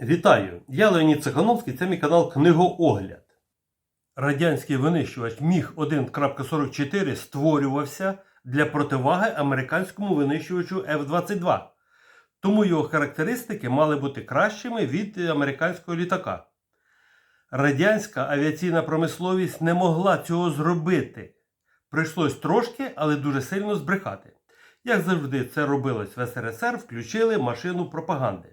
Вітаю! Я Леонід Цехановський, це мій канал Книгоогляд. Радянський винищувач Міг 1.44 створювався для противаги американському винищувачу F-22, тому його характеристики мали бути кращими від американського літака. Радянська авіаційна промисловість не могла цього зробити. Прийшлось трошки, але дуже сильно збрехати. Як завжди це робилось в СРСР, включили машину пропаганди.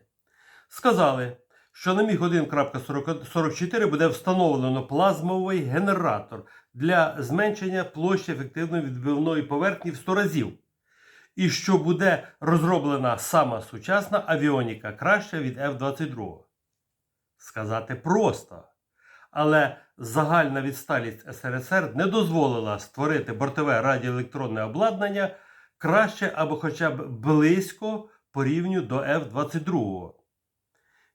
Сказали, що на міг 1.44 буде встановлено плазмовий генератор для зменшення площі ефективної відбивної поверхні в 100 разів. І що буде розроблена сама сучасна авіоніка краща від F-22. Сказати просто. Але загальна відсталість СРСР не дозволила створити бортове радіоелектронне обладнання краще або хоча б близько по рівню до F-22.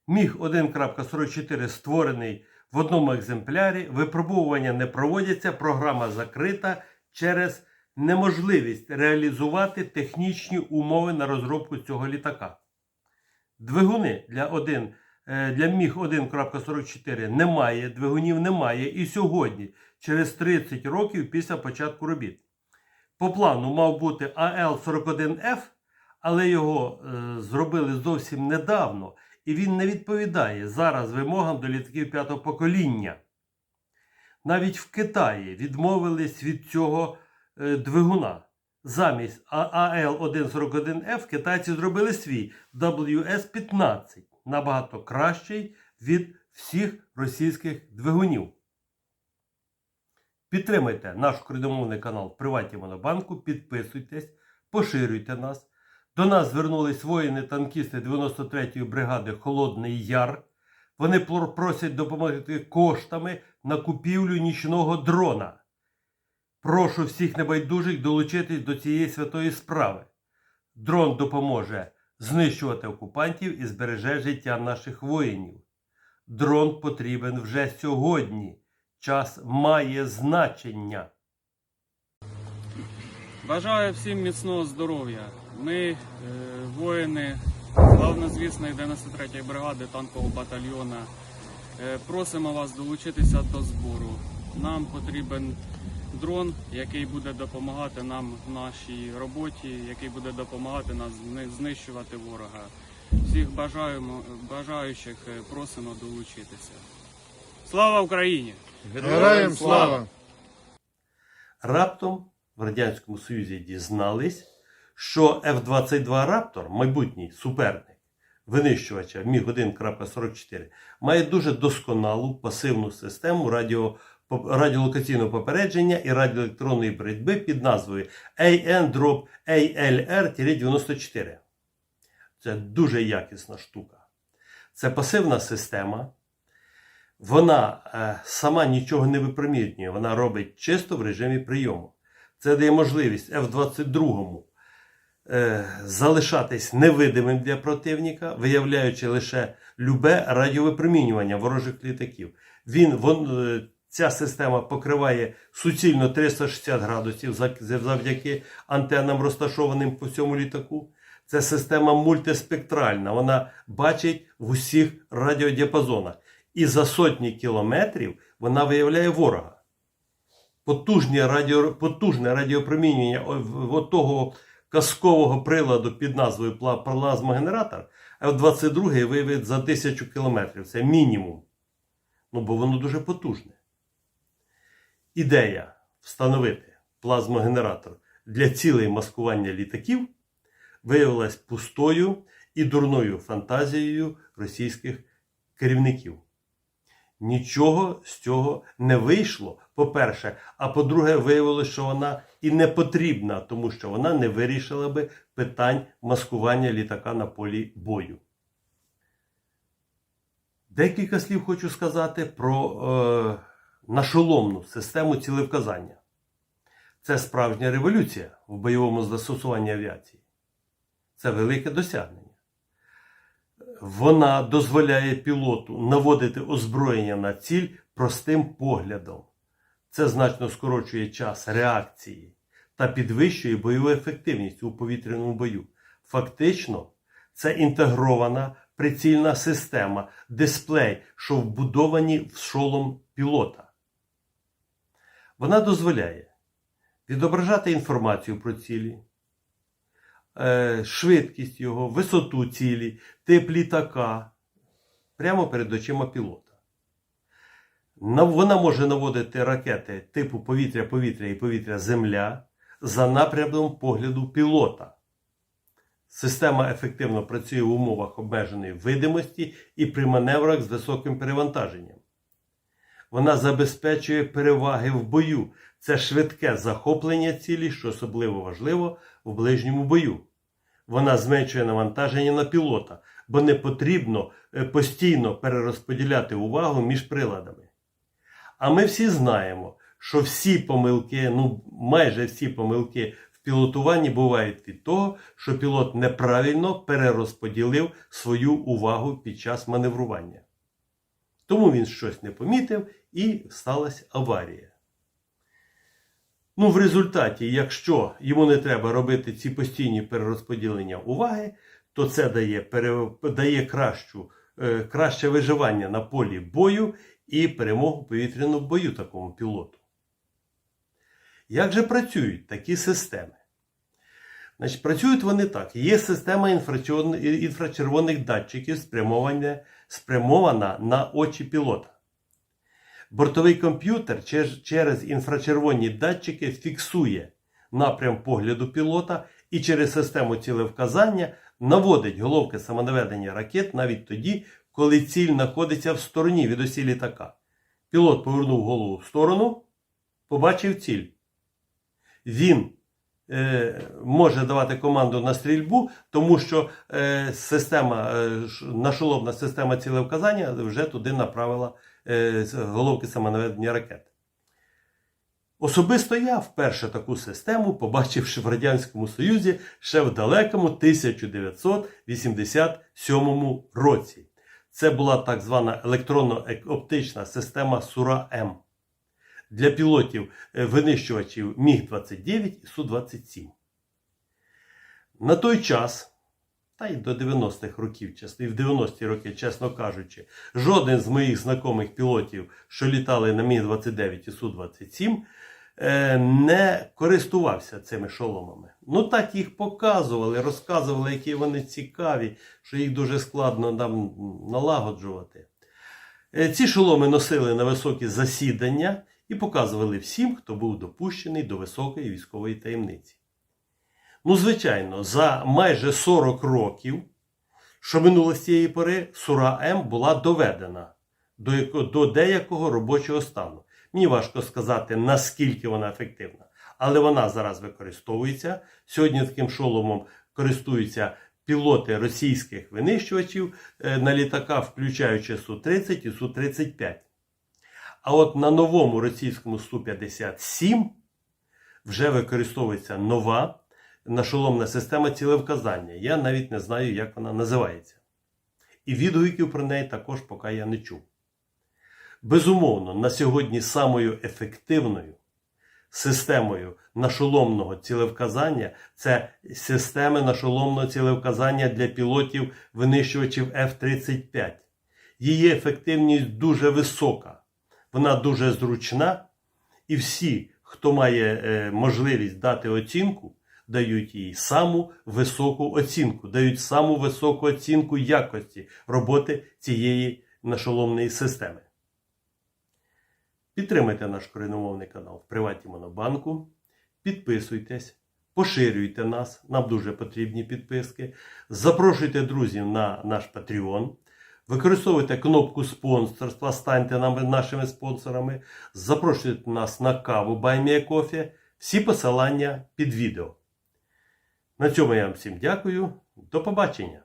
Міг 1.44 створений в одному екземплярі, випробовування не проводяться, програма закрита через неможливість реалізувати технічні умови на розробку цього літака. Двигуни для, 1, е, для Міг 1.44 немає, двигунів немає і сьогодні, через 30 років після початку робіт. По плану мав бути АЛ-41Ф, але його е, зробили зовсім недавно, і він не відповідає зараз вимогам до літаків п'ятого покоління. Навіть в Китаї відмовились від цього е, двигуна. Замість АЛ-141F китайці зробили свій WS-15, набагато кращий від всіх російських двигунів. Підтримайте наш україномовний канал в Приваті Монобанку, підписуйтесь, поширюйте нас. До нас звернулись воїни-танкісти 93-ї бригади Холодний Яр. Вони просять допомогти коштами на купівлю нічного дрона. Прошу всіх небайдужих долучитись до цієї святої справи. Дрон допоможе знищувати окупантів і збереже життя наших воїнів. Дрон потрібен вже сьогодні. Час має значення. Бажаю всім міцного здоров'я. Ми, е, воїни славнозвісної 93-ї бригади танкового батальйона, е, просимо вас долучитися до збору. Нам потрібен дрон, який буде допомагати нам в нашій роботі, який буде допомагати нас знищувати ворога. Всіх бажаємо, бажаючих е, просимо долучитися. Слава Україні! Героям слава! Раптом в Радянському Союзі дізнались, що F-22 Raptor, майбутній суперник винищувача Міг 1.44, має дуже досконалу пасивну систему радіо, радіолокаційного попередження і радіоелектронної боротьби під назвою AN-DROP ALR-94. Це дуже якісна штука. Це пасивна система. Вона е, сама нічого не випромінює, вона робить чисто в режимі прийому. Це дає можливість F-22 е, залишатись невидимим для противника, виявляючи лише любе радіовипромінювання ворожих літаків. Він, вон, е, ця система покриває суцільно 360 градусів завдяки антеннам, розташованим по всьому літаку. Це система мультиспектральна, вона бачить в усіх радіодіапазонах. І за сотні кілометрів вона виявляє ворога. Потужне, радіо, потужне радіопромінювання от того казкового приладу під назвою пла- плазмогенератор F-22 виявить за тисячу кілометрів. Це мінімум. Ну, бо воно дуже потужне. Ідея встановити плазмогенератор для цілей маскування літаків виявилась пустою і дурною фантазією російських керівників. Нічого з цього не вийшло, по-перше, а по-друге, виявилося, що вона і не потрібна, тому що вона не вирішила би питань маскування літака на полі бою. Декілька слів хочу сказати про е, нашоломну систему цілевказання. Це справжня революція в бойовому застосуванні авіації. Це велике досягнення. Вона дозволяє пілоту наводити озброєння на ціль простим поглядом. Це значно скорочує час реакції та підвищує бойову ефективність у повітряному бою. Фактично, це інтегрована прицільна система, дисплей, що вбудовані в шолом пілота. Вона дозволяє відображати інформацію про цілі, е, швидкість його, висоту цілі, тип літака прямо перед очима пілота. Вона може наводити ракети типу повітря-повітря і повітря-земля за напрямом погляду пілота. Система ефективно працює в умовах обмеженої видимості і при маневрах з високим перевантаженням. Вона забезпечує переваги в бою. Це швидке захоплення цілі, що особливо важливо в ближньому бою. Вона зменшує навантаження на пілота, бо не потрібно е, постійно перерозподіляти увагу між приладами. А ми всі знаємо, що всі помилки, ну майже всі помилки в пілотуванні бувають від того, що пілот неправильно перерозподілив свою увагу під час маневрування. Тому він щось не помітив і сталася аварія. Ну, в результаті, якщо йому не треба робити ці постійні перерозподілення уваги, то це дає, дає кращу, е, краще виживання на полі бою і перемогу в повітряному бою такому пілоту. Як же працюють такі системи? Значить, працюють вони так. Є система інфрачервоних, датчиків, спрямована на очі пілота. Бортовий комп'ютер через інфрачервоні датчики фіксує напрям погляду пілота і через систему цілевказання наводить головки самонаведення ракет навіть тоді, коли ціль знаходиться в стороні від осі літака. Пілот повернув голову в сторону, побачив ціль. Він е, може давати команду на стрільбу, тому що е, система, е, нашолобна система цілевказання вже туди направила е, головки самонаведення ракет. Особисто я вперше таку систему, побачивши в Радянському Союзі ще в далекому 1987 році. Це була так звана електронно-оптична система Сура-М для пілотів е, винищувачів Міг-29 і Су-27. На той час, та й до 90-х років, і в 90-ті роки, чесно кажучи, жоден з моїх знайомих пілотів, що літали на Міг-29 і Су-27, е, не користувався цими шоломами. Ну так їх показували, розказували, які вони цікаві, що їх дуже складно там налагоджувати. Е, Ці шоломи носили на високі засідання і показували всім, хто був допущений до високої військової таємниці. Ну, звичайно, за майже 40 років, що минуло з цієї пори, Сура М була доведена до, до деякого робочого стану. Мені важко сказати, наскільки вона ефективна, але вона зараз використовується. Сьогодні таким шоломом користуються пілоти російських винищувачів е, на літаках, включаючи Су-30 і Су-35. А от на новому російському Су-57 вже використовується нова нашоломна система цілевказання. Я навіть не знаю, як вона називається. І відгуків про неї також поки я не чув. Безумовно, на сьогодні самою ефективною системою нашоломного цілевказання це системи нашоломного цілевказання для пілотів винищувачів F-35. Її ефективність дуже висока, вона дуже зручна, і всі, хто має е, можливість дати оцінку, дають їй саму високу оцінку, дають саму високу оцінку якості роботи цієї нашоломної системи. Підтримайте наш коріномовний канал в Приваті Монобанку. Підписуйтесь, поширюйте нас, нам дуже потрібні підписки. Запрошуйте друзів на наш Patreon. Використовуйте кнопку спонсорства, станьте нам нашими спонсорами. Запрошуйте нас на каву Coffee. Всі посилання під відео. На цьому я вам всім дякую. До побачення!